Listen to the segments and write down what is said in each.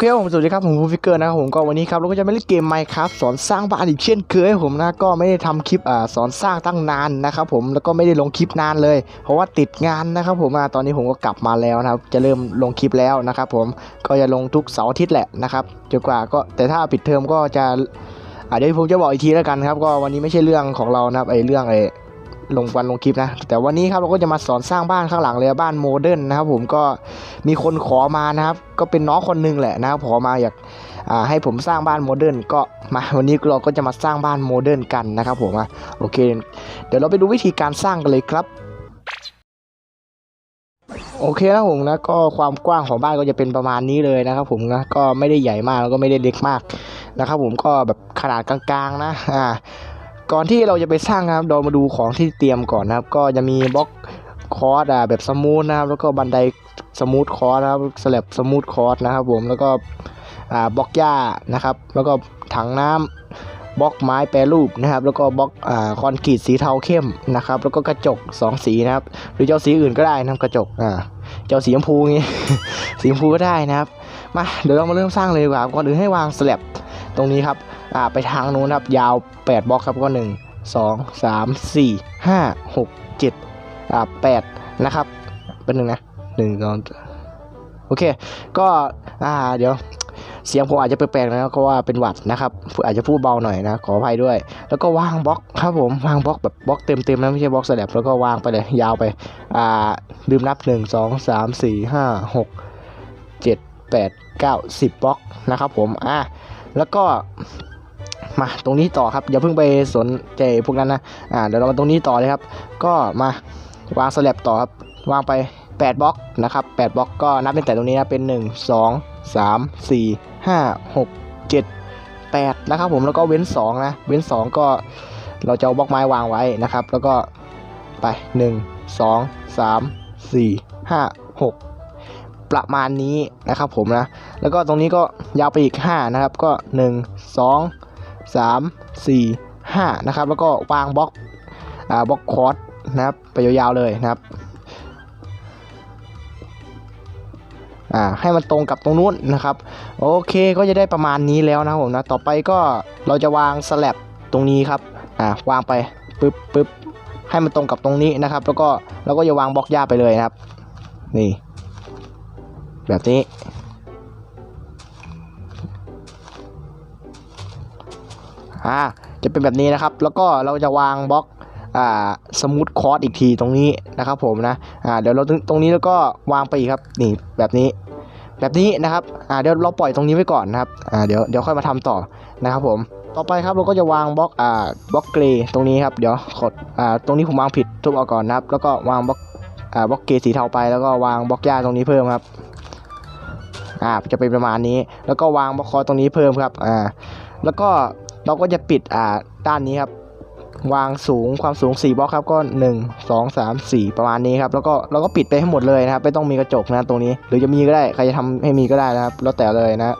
อเคผมสวัสดีครับผมฟูฟิกเกอร์นะครับผมก็วันนี้ครับเราก็จะมาเล่นเกม Minecraft สอนสร้างบ้านอีกเช่นเคยผมนะก็ไม่ได้ทำคลิปอ่าสอนสร้างตั้งนานนะครับผมแล้วก็ไม่ได้ลงคลิปนานเลย เพราะว่าติดงานนะครับผมตอนนี้ผมก็กลับมาแล้วนะครับจะเริ่มลงคลิปแล้วนะครับผมก็จะลงทุกเสาร์อาทิตย์แหละนะครับจนกว่าก็แต่ถ้าปิดเทอมก็จะอาเดี๋ยวผมจะบอกอีกทีแล้วกันครับก็วันนี้ไม่ใช่เรื่องของเรานะครับไอ้เรื่องไอ้ ลงวันลงคลิปนะ แต่วันนี้ครับเราก็จะมาสอนสร้างบ้านข้างหลังเลยบ้านโมเดิร์นนะครับผมก็มีคนขอมานะครับ ก็เป็นน้องคนหนึงแหละนะครับขอมาอยากาให้ผมสร้างบ้านโมเดิร์นก็มาวันนี้เราก็จะมาสร้างบ้านโมเดิร์นกันนะครับผมอะโอเค เดี๋ยวเราไปดูวิธีการสร้างกันเลยครับโอเคนะผมนะก็ความกว้างของบ้านก็จะเป็นประมาณนี้เลยนะครับ ผมนะก็ไม่ได้ใหญ่มากแล้วก็ไม่ได้เล็กมากนะครับ ผมก็แบบขนาดกลางๆนะอ่า ก่อนที่เราจะไปสร้างนะครับเรามาดูของที่เตรียมก่อนนะครับ ก็จะมีบล็อกคอร์สอ่าแบบสมูทนะครับ แล้วก็บันไดสมูทคอร์สนะครับสลับสมูทคอร์สนะครับ ผมแล้วก็อ่าบล็อกหญ้านะครับ แล้วก็ถังน้ำบล็อกไม้แปรรูปนะครับ แล้วก็บล็อกอ่าคอนกรีตสีเทาเข้มนะครับ แล้วก็กระจกสองสีนะครับ หรือเจ้าสีอื่นก็ได้นะกระจกอ่าเจ้าสีชมพูงี้สีชมพูก็ได้นะครับมาเดี๋ยวเรามาเริ่มสร้างเลยดีกว่าก่อนอื่นให้วางสลับตรงนี้ครับ อ่าไปทางนู้นครับยาว 8บล็อกครับก็ 1 2 3 4 5 6 7อ่า8นะครับเป็นหนึ่งนะหนึ่งสองโอเค ก็อ่าเดี๋ยวเสียงผมอาจจะแปลกๆนะเพราะว่าเป็นหวัดนะครับอาจจะพูดเบาหน่อยนะขออภัยด้วย แล้วก็วางบล็อกครับผมวางบล็อกแบบบล็อกเต็มๆนะไม่ใช่บล็อกสลับแล้วก็วางไปเลยยาวไปอ่าลืมนับหนึ่งสองสามสี่ห้าหกเจ็ดแปดเก้าสิบบล็อกนะครับผมอ่าแล้วก็ มาตรงนี้ต่อครับอย่าเพิ่งไปสนใจพวกนั้นนะอ่าเดี๋ยวเรามาตรงนี้ต่อเลยครับ ก็มาวางสลับต่อครับวางไป8บล็อกนะครับ8บล็อกก็นับตั้งแต่ตรงนี้นะเป็น 1 2 3 4 5 6 7 8นะครับผมแล้วก็เว้น2นะเว้น 2 ก็เราจะเอาบล็อกไม้วางไว้นะครับ แล้วก็ไป 1 2 3 4 5 6 ประมาณนี้นะครับผมนะ แล้วก็ตรงนี้ก็ยาวไปอีก 5 นะครับ ก็ 1 2 3 4 5นะครับแล้วก็วางบล็อกอ่าบล็อกคอร์สนะครับไปยาวๆเลยนะครับอ่าให้มันตรงกับตรงนู้นนะครับโอเคก็จะได้ประมาณนี้แล้วนะผมนะต่อไปก็เราจะวางสลับตรงนี้ครับอ่าวางไปปึ๊บปึ๊บให้มันตรงกับตรงนี้นะครับ แล้วก็เราก็จะวางบล็อกหญ้าไปเลยนะครับ นี่ แบบนี้ อ่าจะเป็นแบบนี้นะครับ แล้วก็เราจะวางบล็อกอ่าสมูทคอร์สอีกทีตรงนี้นะครับผมนะอ่าเดี๋ยวเราตรงนี้แล้วก็วางไปอีกครับนี่แบบนี้ แบบนี้นะครับอ่าเดี๋ยวเราปล่อยตรงนี้ไว้ก่อนนะครับอ่าเดี๋ยวเดี๋ยวค่อยมาทำต่อนะครับผมต่อไปครับเราก็จะวางบล็อกอ่าบล็อกเกรย์ตรงนี้ครับเดี๋ยวกดอ่าตรงนี้ผมวางผิดทุบเอาก่อนนะครับ แล้วก็วางบล็อกอ่าบล็อกเกรย์สีเทาไปแล้วก็วางบล็อกหญ้าตรงนี้เพิ่มครับอ่าจะเป็นประมาณนี้ แล้วก็วางบล็อกคอร์สตรงนี้เพิ่มครับอ่าแล้วก็ เราก็จะปิดอ่าด้านนี้ครับ วางสูงความสูง 4บล็อกครับก็ 1 2 3 4 ประมาณนี้ครับ แล้วก็เราก็ปิดไปให้หมดเลยนะครับ ไม่ต้องมีกระจกนะตรงนี้ หรือจะมีก็ได้ ใครจะทำให้มีก็ได้นะครับ แล้วแต่เลยนะ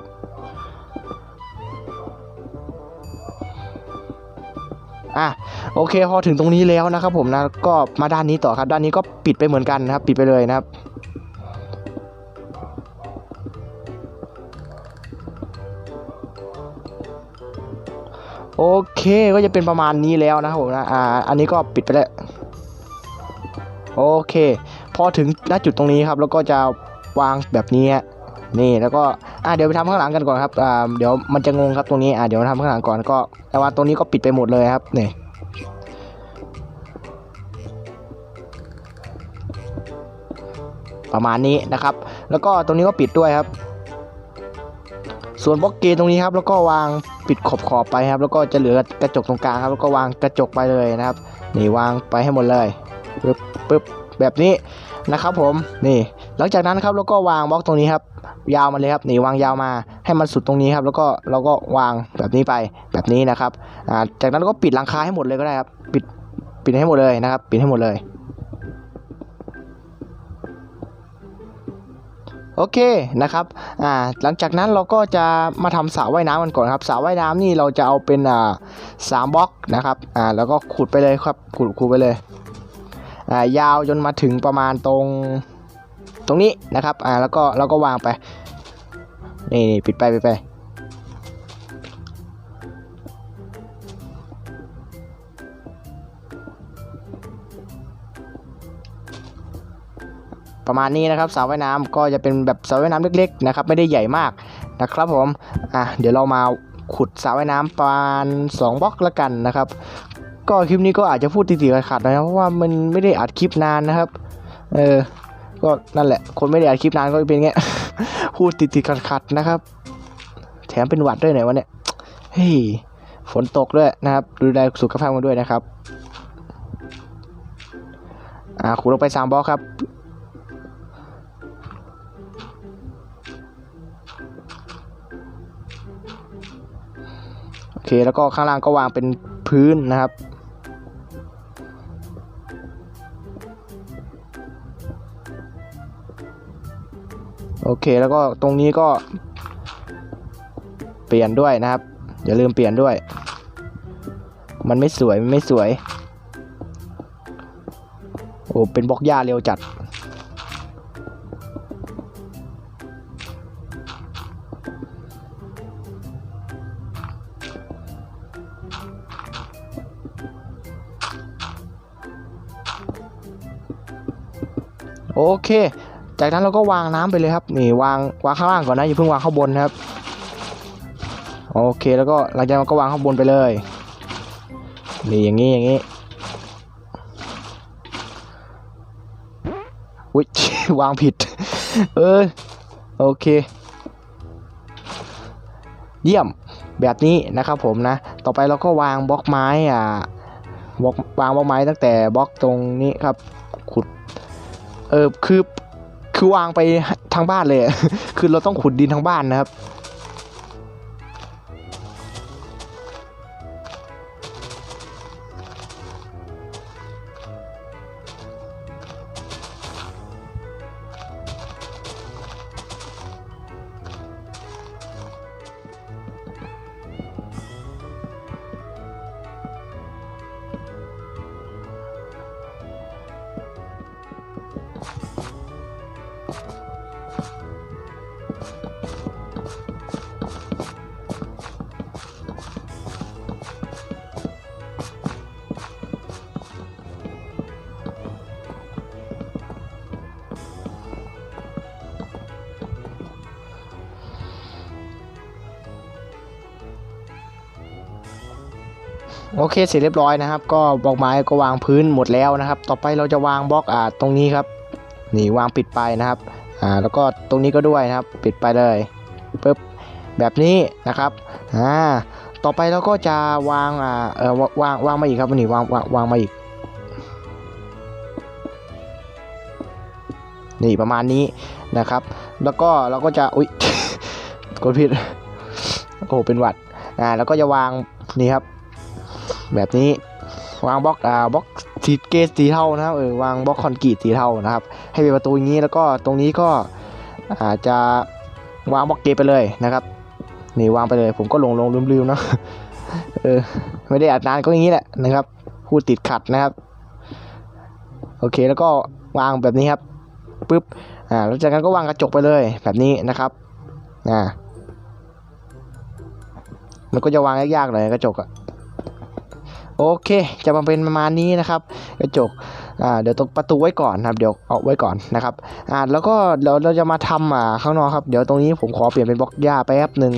อะโอเคพอถึงตรงนี้แล้วนะครับผมนะก็มาด้านนี้ต่อครับ ด้านนี้ก็ปิดไปเหมือนกันนะครับ ปิดไปเลยนะครับ โอเคก็จะเป็นประมาณนี้แล้วนะครับผมนะอ่าอันนี้ก็ปิดไปแล้วโอเค พอถึงณจุดตรงนี้ครับ แล้วก็จะวางแบบนี้ฮะนี่แล้วก็อ่าเดี๋ยวไปทำข้างหลังกันก่อนครับอ่าเดี๋ยวมันจะงงครับตรงนี้อ่าเดี๋ยวทำข้างหลังก่อนก็แต่ว่าตรงนี้ก็ปิดไปหมดเลยครับนี่ประมาณนี้นะครับ แล้วก็ตรงนี้ก็ปิดด้วยครับ ส่วนบล็อกเกนตรงนี้ครับแล้วก็วางปิดขอบขอบไปครับ แล้วก็จะเหลือกระจกตรงกลางครับแล้วก็วางกระจกไปเลยนะครับนี่วางไปให้หมดเลยปึ๊บปึ๊บแบบนี้นะครับผมนี่หลังจากนั้นครับแล้วก็วางบล็อกตรงนี้ครับยาวมาเลยครับนี่วางยาวมาให้มันสุดตรงนี้ครับ แล้วก็เราก็วางแบบนี้ไปแบบนี้นะครับจากนั้นก็ปิดหลังคาให้หมดเลยก็ได้ครับปิดปิดให้หมดเลยนะครับ ปิดให้หมดเลย โอเคนะครับอ่าหลังจากนั้นเราก็จะมาทำสระว่ายน้ำกันก่อนครับสระว่ายน้ำนี่เราจะเอาเป็นอ่าสามบล็อกนะครับอ่าแล้วก็ขุดไปเลยครับขุดขุดไปเลยอ่ายาวจนมาถึงประมาณตรงตรงนี้นะครับอ่าแล้วก็เราก็วางไปนี่นี่ปิดไปปิดไป ประมาณนี้นะครับสระว่ายน้ำก็จะเป็นแบบสระว่ายน้ำเล็กๆนะครับไม่ได้ใหญ่มากนะครับผมอะเดี๋ยวเรามาขุดสระว่ายน้ำประมาณ2บล็อกละกันนะครับ ก็คลิปนี้ก็อาจจะพูดติดๆขัดๆนะครับเพราะว่ามันไม่ได้อัดคลิปนานนะครับเออก็นั่นแหละ คนไม่ได้อัดคลิปนานก็เป็นอย่างเงี้ยพูดติดๆขัดๆนะครับ แถมเป็นหวัดด้วยไหนวะเนี่ยเฮ้ยฝนตกด้วยนะครับดูแลสุขภาพกันด้วยนะครับอ่าขุดลงไปสามบล็อกครับ เคแล้วก็ข้างล่างก็วางเป็นพื้นนะครับโอเคแล้วก็ตรงนี้ก็ เปลี่ยนด้วยนะครับอย่าลืมเปลี่ยนด้วย มันไม่สวยมไม่สวยโอ้เป็นบล็อกหญ้าเร็วจัด โอเค จากนั้นเราก็วางน้ำไปเลยครับ นี่วางวางข้างล่างก่อนนะอย่าเพิ่งวางข้างบนครับ โอเคแล้วก็หลังจากนั้นก็วางข้างบนไปเลย นี่อย่างนี้อย่างนี้อุ้ยวางผิด เออโอเค เยี่ยมแบบนี้นะครับผมนะ ต่อไปเราก็วางบล็อกไม้อ่าบล็อกวางบล็อกไม้ตั้งแต่บล็อกตรงนี้ครับ ขุด เออคือคือวางไปทางบ้านเลย คือเราต้องขุดดินทางบ้านนะครับ โอเคเสร็จเรียบร้อยนะครับ ก็บล็อกไม้ก็วางพื้นหมดแล้วนะครับ ต่อไปเราจะวางบล็อกอ่าตรงนี้ครับนี่วางปิดไปนะครับอ่าแล้วก็ตรงนี้ก็ด้วยนะครับ ปิดไปเลยปึ๊บแบบนี้นะครับอ่าต่อไปเราก็จะวางอ่าเออวางวางมาอีกครับนี่วางวางวางมาอีก นี่ประมาณนี้นะครับ แล้วก็เราก็จะอุ๊ยกดผิดโอ้โหเป็นหวัดอ่าแล้วก็จะวางนี่ครับ แบบนี้วางบล็อกอ่าบล็อกสีเกสสีเทานะครับเออวางบล็อกคอนกรีตสีเทานะครับ ให้เป็นประตูอย่างนี้แล้วก็ตรงนี้ก็อาจจะวางบล็อกเกตไปเลยนะครับนี่วางไปเลยผมก็ลงลงลืมๆเนาะเออไม่ได้อัดนานก็อย่างนี้แหละนะครับพูดติดขัดนะครับ โอเคแล้วก็วางแบบนี้ครับปึ๊บอ่าแล้วจากนั้นก็วางกระจกไปเลยแบบนี้นะครับอ่ามันก็จะวางยากๆหน่อยกระจกอะ โอเค จะมาเป็นประมาณนี้นะครับกระจกอ่าเดี๋ยวตรงประตูไว้ก่อนนะครับเดี๋ยวเอาไว้ก่อนนะครับอ่าแล้วก็เดี๋ยวเราจะมาทำอ่าข้างนอกครับเดี๋ยวตรงนี้ผมขอเปลี่ยนเป็นบล็อกหญ้าไปแป๊บหนึ่ง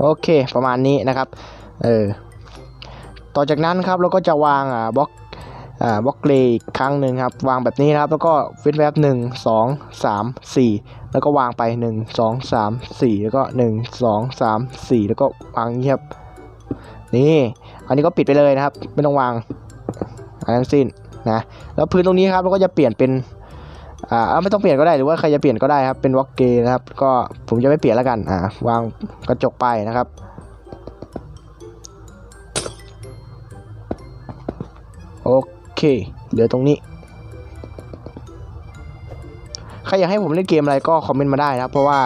โอเคประมาณนี้นะครับ เออ ต่อจากนั้นครับเราก็จะวางอ่าบล็อก อ่าบล็อกเลย์อีกครั้งหนึ่งครับ วางแบบนี้นะครับ แล้วก็เว้นแวบหนึ่งสองสามสี่แล้วก็วางไปหนึ่งสองสามสี่แล้วก็หนึ่งสองสามสี่แล้วก็วางอย่างนี้ครับนี่อันนี้ก็ปิดไปเลยนะครับ ไม่ต้องวางอะไรทั้งสิ้นนะแล้วพื้นตรงนี้ครับเราก็จะเปลี่ยนเป็นอ่าไม่ต้องเปลี่ยนก็ได้หรือว่าใครจะเปลี่ยนก็ได้ครับเป็นวอลเกนะครับ ก็ผมจะไม่เปลี่ยนแล้วกันอ่าวางกระจกไปนะครับโอเค เหลือตรงนี้ ใครอยากให้ผมเล่นเกมอะไรก็คอมเมนต์มาได้นะครับ เพราะว่า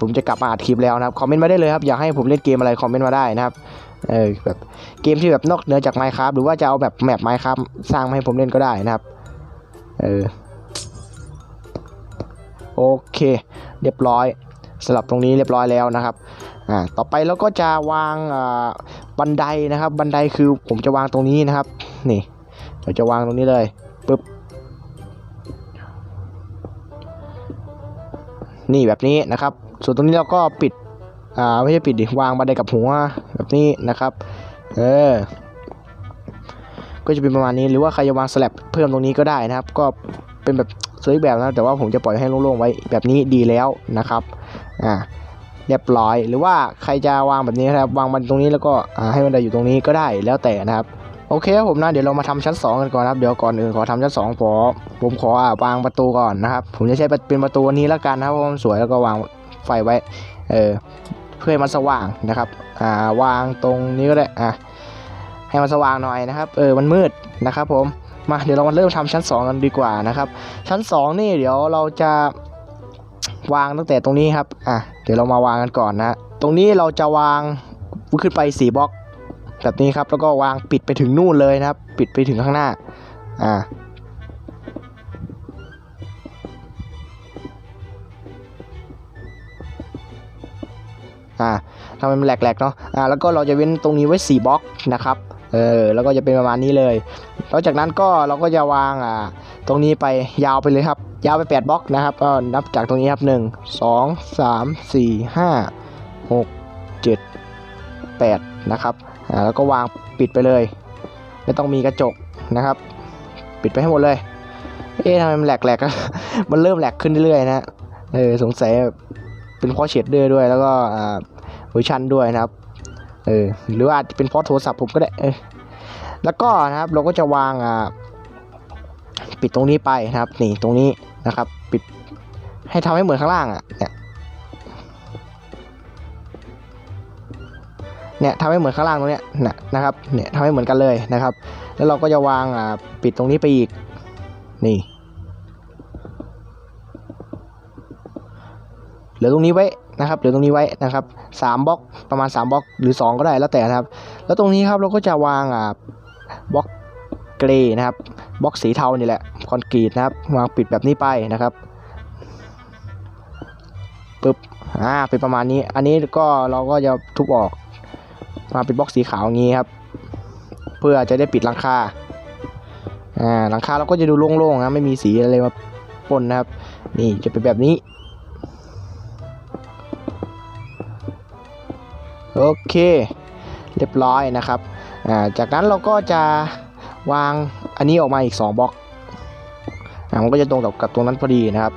ผมจะกลับมาอัดคลิปแล้วนะครับ คอมเมนต์มาได้เลยครับ อยากให้ผมเล่นเกมอะไรคอมเมนต์มาได้นะครับ เออแบบเกมที่แบบนอกเหนือจาก Minecraft หรือว่าจะเอาแบบแมป Minecraft สร้างมาให้ผมเล่นก็ได้นะครับ เออ โอเค เรียบร้อยสลับตรงนี้เรียบร้อยแล้วนะครับ อ่า ต่อไปเราก็จะวางบันไดนะครับ บันไดคือผมจะวางตรงนี้นะครับ นี่ เราจะวางตรงนี้เลยปึ๊บนี่แบบนี้นะครับ ส่วนตรงนี้เราก็ปิดอ่าไม่ใช่ปิดดิวางบันไดกับหัวแบบนี้นะครับ เออ ก็จะเป็นประมาณนี้หรือว่าใครจะวางสลับเพิ่มตรงนี้ก็ได้นะครับ ก็เป็นแบบสวยอีกแบบนะแต่ว่าผมจะปล่อยให้โล่งๆไว้แบบนี้ดีแล้วนะครับอ่าเรียบร้อย หรือว่าใครจะวางแบบนี้นะครับ วางมันตรงนี้แล้วก็อ่าให้มันได้อยู่ตรงนี้ก็ได้แล้วแต่นะครับ โอเคครับผมนะเดี๋ยวเรามาทำชั้น 2 กันก่อนครับเดี๋ยวก่อนอื่นขอทำชั้น2ขอผมขออ่าวางประตูก่อนนะครับ ผมจะใช้เป็นประตูนี้แล้วกันนะครับเพราะมันสวยแล้วก็วางไฟไว้เออเพื่อให้มันสว่างนะครับอ่าวางตรงนี้ก็ได้อะให้มันสว่างหน่อยนะครับ เออมันมืดนะครับผมมาเดี๋ยวเรามาเริ่มทำชั้น 2 กันดีกว่านะครับ ชั้น 2 นี่เดี๋ยวเราจะวางตั้งแต่ตรงนี้ครับอะเดี๋ยวเรามาวางกันก่อนนะ ตรงนี้เราจะวางขึ้นไป4บล็อก แบบนี้ครับแล้วก็วางปิดไปถึงนู่นเลยนะครับ ปิดไปถึงข้างหน้าอ่าอ่าทำให้มันแหลกๆเนาะอ่าแล้วก็เราจะเว้นตรงนี้ไว้ 4บล็อกนะครับเออแล้วก็จะเป็นประมาณนี้เลยแล้วจากนั้นก็เราก็จะวางอ่าตรงนี้ไปยาวไปเลยครับ ยาวไป 8บล็อกนะครับก็นับจากตรงนี้ครับ 1 2 3 4 5 6 7 8 นะครับ แล้วก็วางปิดไปเลย ไม่ต้องมีกระจกนะครับ ปิดไปให้หมดเลย เอ๊ะทำไมมันแหลกๆอะมันเริ่มแหลกขึ้นเรื่อยๆนะเออสงสัยเป็นเพราะเชดเดอร์ด้วยแล้วก็อ่าเวอร์ชันด้วยนะครับเออหรือว่าอาจจะเป็นเพราะโทรศัพท์ผมก็ได้เออแล้วก็นะครับเราก็จะวางอ่าปิดตรงนี้ไปนะครับนี่ตรงนี้นะครับ ปิดให้ทำให้เหมือนข้างล่างอะเนี่ย เนี่ยทำให้เหมือนข้างล่างตรงเนี้ยนะนะครับเนี่ยทำให้เหมือนกันเลยนะครับ แล้วเราก็จะวางอ่าปิดตรงนี้ไปอีกนี่เหลือตรงนี้ไว้นะครับเหลือตรงนี้ไว้นะครับสามบล็อกประมาณ3บล็อกหรือ 2 ก็ได้แล้วแต่นะครับ แล้วตรงนี้ครับเราก็จะวางอ่าบล็อกเกรย์นะครับบล็อกสีเทานี่แหละคอนกรีตนะครับวางปิดแบบนี้ไปนะครับปึ๊บอ่าเป็นประมาณนี้ อันนี้ก็เราก็จะทุบออก มาเป็นบล็อกสีขาวอย่างนี้ครับ เพื่อจะได้ปิดหลังคาอ่าหลังคาเราก็จะดูโล่งๆนะไม่มีสีอะไรมาปนนะครับ นี่จะเป็นแบบนี้ โอเค เรียบร้อยนะครับอ่าจากนั้นเราก็จะวางอันนี้ออกมาอีก 2บล็อกอ่ามันก็จะตรงกับกับตรงนั้นพอดีนะครับ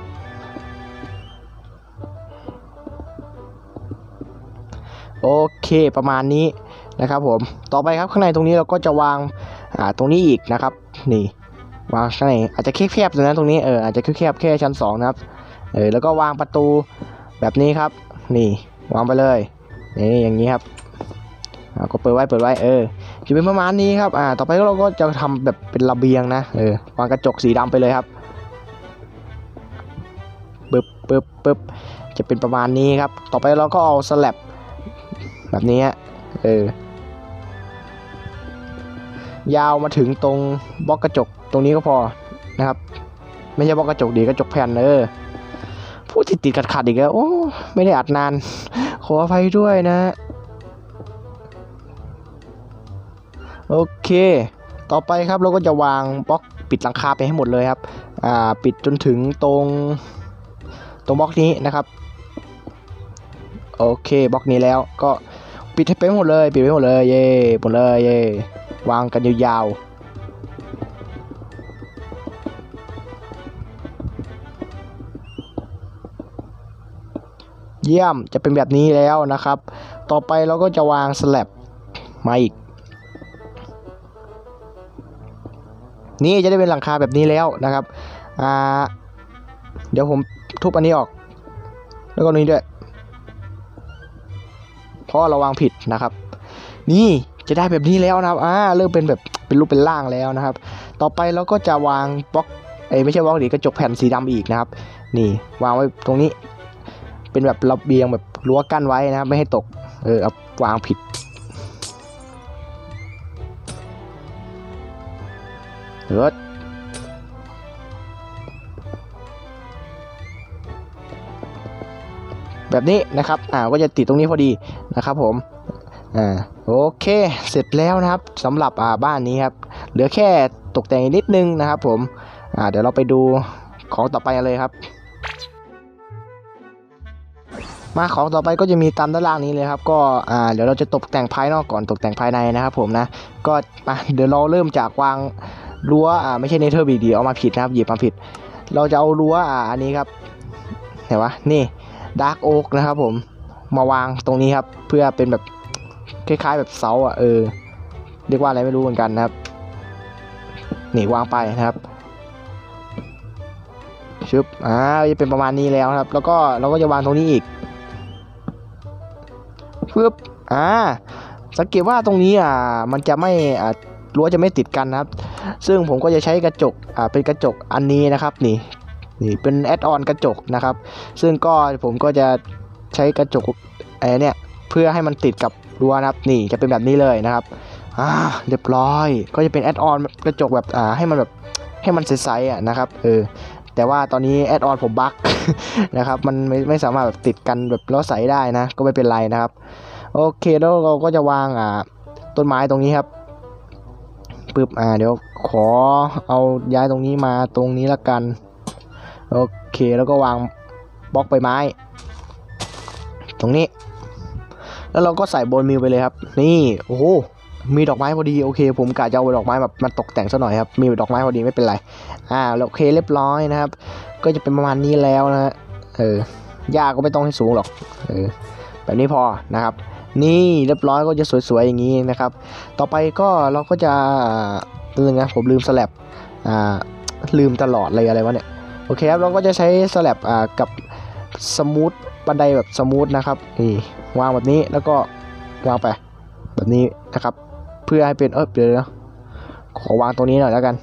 โอเคประมาณนี้นะครับผมต่อไปครับข้างในตรงนี้เราก็จะวางอ่าตรงนี้อีกนะครับ นี่วางข้างในอาจจะแคบๆตรงนั้นตรงนี้เอออาจจะแคบๆแค่ชั้น2นะครับเออแล้วก็วางประตูแบบนี้ครับ นี่ วางไปเลยนี่อย่างนี้ครับก็เปิดไว้เปิดไว้เออจะเป็นประมาณนี้ครับอ่าต่อไปเราก็จะทำแบบเป็นระเบียงนะเออวางกระจกสีดำไปเลยครับปึ๊บปึ๊บปึ๊บจะเป็นประมาณนี้ครับ ต่อไปเราก็เอาสลับ แบบนี้เออยาวมาถึงตรงบล็อกกระจกตรงนี้ก็พอนะครับ ไม่ใช่บล็อกกระจกดีกระจกแผ่นเออพูดติดติดขัดขัดๆอีกแล้วโอ้ไม่ได้อัดนาน ขออภัยด้วยนะ โอเค ต่อไปครับเราก็จะวางบล็อกปิดหลังคาไปให้หมดเลยครับอ่าปิดจนถึงตรงตรงบล็อกนี้นะครับ โอเคบล็อกนี้แล้วก็ ปิดให้ไปหมดเลย ปิดไปหมดเลย เย่หมดเลย เย่วางกันยาวๆเยี่ยมจะเป็นแบบนี้แล้วนะครับ ต่อไปเราก็จะวางสลับมาอีก นี่จะได้เป็นหลังคาแบบนี้แล้วนะครับ อ่า เดี๋ยวผมทุบอันนี้ออก แล้วก็นี้ด้วย พราะระวังผิดนะครับ นี่จะได้แบบนี้แล้วนะครับอ่าเริ่มเป็นแบบเป็นรูปเป็นร่างแล้วนะครับ ต่อไปเราก็จะวางบล็อกเอ้ไม่ใช่บล็อกดีกระจกแผ่นสีดำอีกนะครับ นี่วางไว้ตรงนี้ เป็นแบบระเบียงแบบรั้วกั้นไว้นะครับ ไม่ให้ตกเออเอาวางผิดเออ แบบนี้นะครับอ่าก็จะติดตรงนี้พอดีนะครับผมอ่าโอเคเสร็จแล้วนะครับสำหรับอ่าบ้านนี้ครับเหลือแค่ตกแต่งนิดนึงนะครับ ผมอ่าเดี๋ยวเราไปดูของต่อไปเลยครับ มาของต่อไปก็จะมีตามด้านล่างนี้เลยครับ ก็อ่าเดี๋ยวเราจะตกแต่งภายนอกก่อนตกแต่งภายในนะครับ ผมนะก็มาเดี๋ยวเราเริ่มจากวางรั้วอ่าไม่ใช่เนเธอร์บีดีเอามาผิดนะครับหยิบมาผิด เราจะเอารั้วอ่าอันนี้ครับไหนวะนี่ ดาร์กโอ๊กนะครับผมมาวางตรงนี้ครับ เพื่อเป็นแบบคล้ายๆแบบเสาอะเออเรียกว่าอะไรไม่รู้เหมือนกันนะครับนี่วางไปนะครับชึบอ่าจะเป็นประมาณนี้แล้วครับ แล้วก็เราก็จะวางตรงนี้อีกปึ๊บอ่าสังเกตว่าตรงนี้อ่ามันจะไม่อ่ารั้วจะไม่ติดกันนะครับ ซึ่งผมก็จะใช้กระจกอ่าเป็นกระจกอันนี้นะครับ นี่ นี่เป็นแอดออนกระจกนะครับ ซึ่งก็ผมก็จะใช้กระจกไอ้เนี่ยเพื่อให้มันติดกับรั้วนะครับนี่จะเป็นแบบนี้เลยนะครับอ่าเรียบร้อย ก็จะเป็นแอดออนกระจกแบบอ่าให้มันแบบให้มันใสๆอะนะครับเออแต่ว่าตอนนี้แอดออนผมบั๊กนะครับมันไม่ไม่สามารถแบบติดกันแบบล้วใสได้นะ ก็ไม่เป็นไรนะครับโอเคแล้วเราก็จะวางอ่าต้นไม้ตรงนี้ครับปึ๊บอ่าเดี๋ยวขอเอาย้ายตรงนี้มาตรงนี้ละกัน โอเคแล้วก็วางบล็อกใบไม้ ตรงนี้ แล้วเราก็ใส่บนมิวไปเลยครับ นี่โอ้โหมีดอกไม้พอดีโอเค ผมกะจะเอาดอกไม้แบบมาตกแต่งซะหน่อยครับ มีดอกไม้พอดีไม่เป็นไรอ่าโอเคเรียบร้อยนะครับ ก็จะเป็นประมาณนี้แล้วนะฮะเออหญ้าก็ไม่ต้องให้สูงหรอกเออแบบนี้พอนะครับ นี่เรียบร้อยก็จะสวยๆอย่างนี้นะครับ ต่อไปก็เราก็จะลืมนะผมลืมสลับอ่าลืมตลอดเลยอะไรวะเนี่ย โอเคครับเราก็จะใช้สลับอ่ากับสมูทบันไดแบบสมูทนะครับนี่วางแบบนี้แล้วก็วางไปแบบนี้นะครับ เพื่อให้เป็นเออเดี๋ยวนะขอวางตรงนี้หน่อยแล้วกัน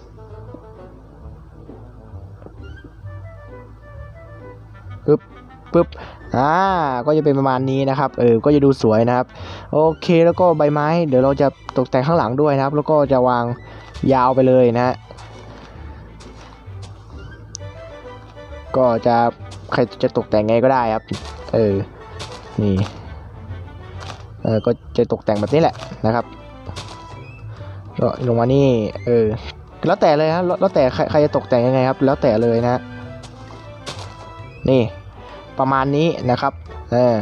ปึ๊บปึ๊บอ่าก็จะเป็นประมาณนี้นะครับเออก็จะดูสวยนะครับ โอเคแล้วก็ใบไม้ เดี๋ยวเราจะตกแต่งข้างหลังด้วยนะครับ แล้วก็จะวางยาวไปเลยนะฮะ ก็จะใครจะตกแต่งไงก็ได้ครับ เออ นี่ เออ ก็จะตกแต่งแบบนี้แหละนะครับก็ลงมานี่ เออ แล้วแต่เลยครับแล้วแต่ใครใครจะตกแต่งยังไงครับ แล้วแต่เลยนะ นี่ ประมาณนี้นะครับ เออ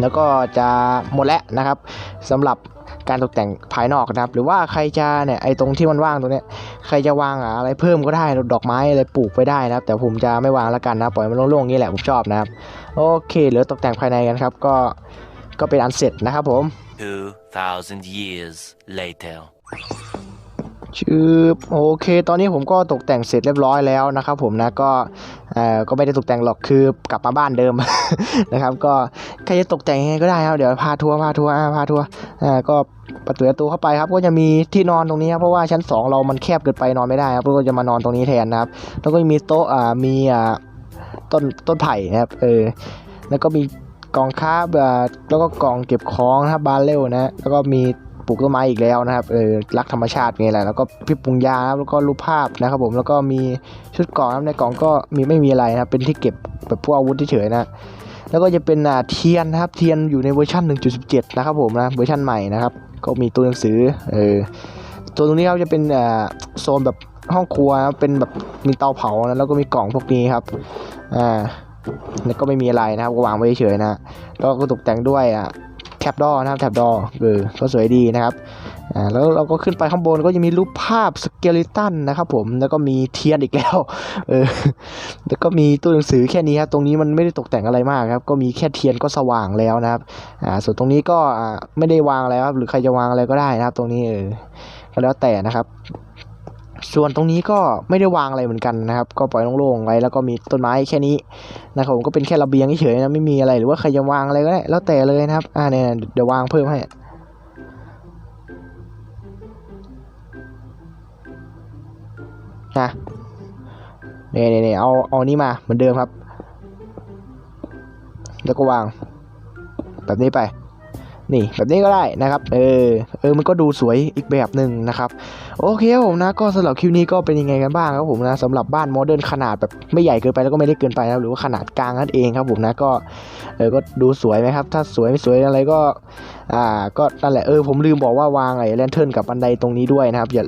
แล้วก็จะหมดแล้วนะครับสำหรับการตกแต่งภายนอกนะครับ หรือว่าใครจะเนี่ยไอตรงที่มันว่างตรงเนี้ย ใครจะวางอะไรเพิ่มก็ได้ดอกไม้อะไรปลูกไปได้นะครับ แต่ผมจะไม่วางแล้วกันนะปล่อยมันโล่งๆนี่แหละผมชอบนะครับ โอเคเหลือตกแต่งภายในกันครับ ก็ก็เป็นอันเสร็จนะครับผม 2,000 years later. ชื่อโอเค ตอนนี้ผมก็ตกแต่งเสร็จเรียบร้อยแล้วนะครับผมนะก็เอ่อก็ไม่ได้ตกแต่งหรอกคือกลับมาบ้านเดิม นะครับ ก็ใครจะตกแต่งยังไงก็ได้ครับเดี๋ยวพาทัวร์พาทัวร์พาทัวร์อ่าก็ประตูประตูเข้าไปครับ ก็จะมีที่นอนตรงนี้ครับเพราะว่าชั้นสองเรามันแคบเกินไปนอนไม่ได้ครับก็จะมานอนตรงนี้แทนนะครับ แล้วก็มีโต๊ะอ่ามีอ่าต้นต้นไผ่นะครับเออแล้วก็มีกองค้าแล้วก็กล่องเก็บของนะครับบาร์เรลนะแล้วก็มี ปลูกต้นไม้อีกแล้วนะครับเออรักธรรมชาติไงแหละแล้วก็พี่ปรุงยาครับแล้วก็รูปภาพนะครับผมแล้วก็มีชุดกราะนะครับในกล่องก็มีไม่มีอะไรนะครับเป็นที่เก็บแบบพวกอาวุธเฉยๆนะแล้วก็จะเป็นเทียนนะครับเทียนอยู่ในเวอร์ชัน1.17 นะครับผมนะเวอร์ชันใหม่นะครับก็มีตัวหนังสือเออตัวตรงนี้ครับจะเป็นโซนแบบห้องครัวนะเป็นแบบมีเตาเผานะแล้วก็มีกล่องพวกนี้ครับอ่าแล้วก็ไม่มีอะไรนะครับก็วางไว้เฉยนะแล้วก็ตกแต่งด้วยอะ แท็บดอนะครับแท็บดอเออก็สวยดีนะครับอ่าแล้วเราก็ขึ้นไปข้างบนก็จะมีรูปภาพสเกเลตันนะครับผมแล้วก็มีเทียนอีกแล้วเออแล้วก็มีตู้หนังสือแค่นี้ครับตรงนี้มันไม่ได้ตกแต่งอะไรมากครับก็มีแค่เทียนก็สว่างแล้วนะครับอ่าส่วนตรงนี้ก็อ่าไม่ได้วางอะไรครับหรือใครจะวางอะไรก็ได้นะครับ ตรงนี้เออก็แล้วแต่นะครับ ส่วนตรงนี้ก็ไม่ได้วางอะไรเหมือนกันนะครับ ก็ปล่อยโล่งๆไว้แล้วก็มีต้นไม้แค่นี้นะครับผมก็เป็นแค่ระเบียงเฉยๆนะไม่มีอะไรหรือว่าใครจะวางอะไรก็ได้แล้วแต่เลยนะครับอ่าเนี่ยเดี๋ยววางเพิ่มให้นะเนี่ยเนี่ยเนี่ยเอาเอานี่มาเหมือนเดิมครับ แล้วก็วางแบบนี้ไป นี่แบบนี้ก็ได้นะครับ เออ เออ มันก็ดูสวยอีกแบบหนึ่งนะครับ โอเคครับผมนะ ก็สำหรับคลิปนี้ก็เป็นยังไงกันบ้างครับผมนะสำหรับบ้านโมเดิร์นขนาดแบบไม่ใหญ่เกินไปแล้วก็ไม่เล็กเกินไปนะหรือว่าขนาดกลางนั่นเองครับผมนะ ก็ เออ ก็ดูสวยไหมครับ ถ้าสวยไม่สวยอะไรก็ อ่า ก็นั่นแหละ เออ ผมลืมบอกว่าวางไอ้แลนเทิร์นกับบันไดตรงนี้ด้วยนะครับ อย่า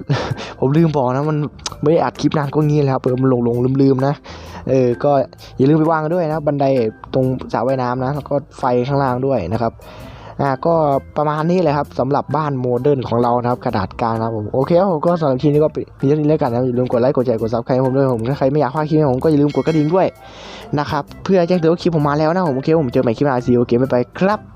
ผมลืมบอกนะ มันไม่ได้อัดคลิปนานก็งี้และครับเออมันหลงหลงลืมลืมๆนะ เออ ก็อย่าลืมไปวางกันด้วยนะ บันไดตรงสระว่ายน้ำนะ แล้วก็ไฟข้างล่างด้วยนะครับ อ่าก็ประมาณนี้เลยครับสำหรับบ้านโมเดิร์นของเรานะครับกระดาษกลางนะครับผมโอเคครับผมก็สำหรับคลิปนี้ก็เป็นเพียงเท่านี้แล้วกันนะอย่าลืมกดไลค์กดแชร์กดซับสไครต์ผมด้วยผมถ้าใครไม่อยากพลาดคลิปของผมก็อย่าลืมกดกระดิ่งด้วยนะครับเพื่อแจ้งเตือนว่าคลิปผมมาแล้วนะผมโอเคผมเจอใหม่คลิปหน้าซีโอเคไปไปครับ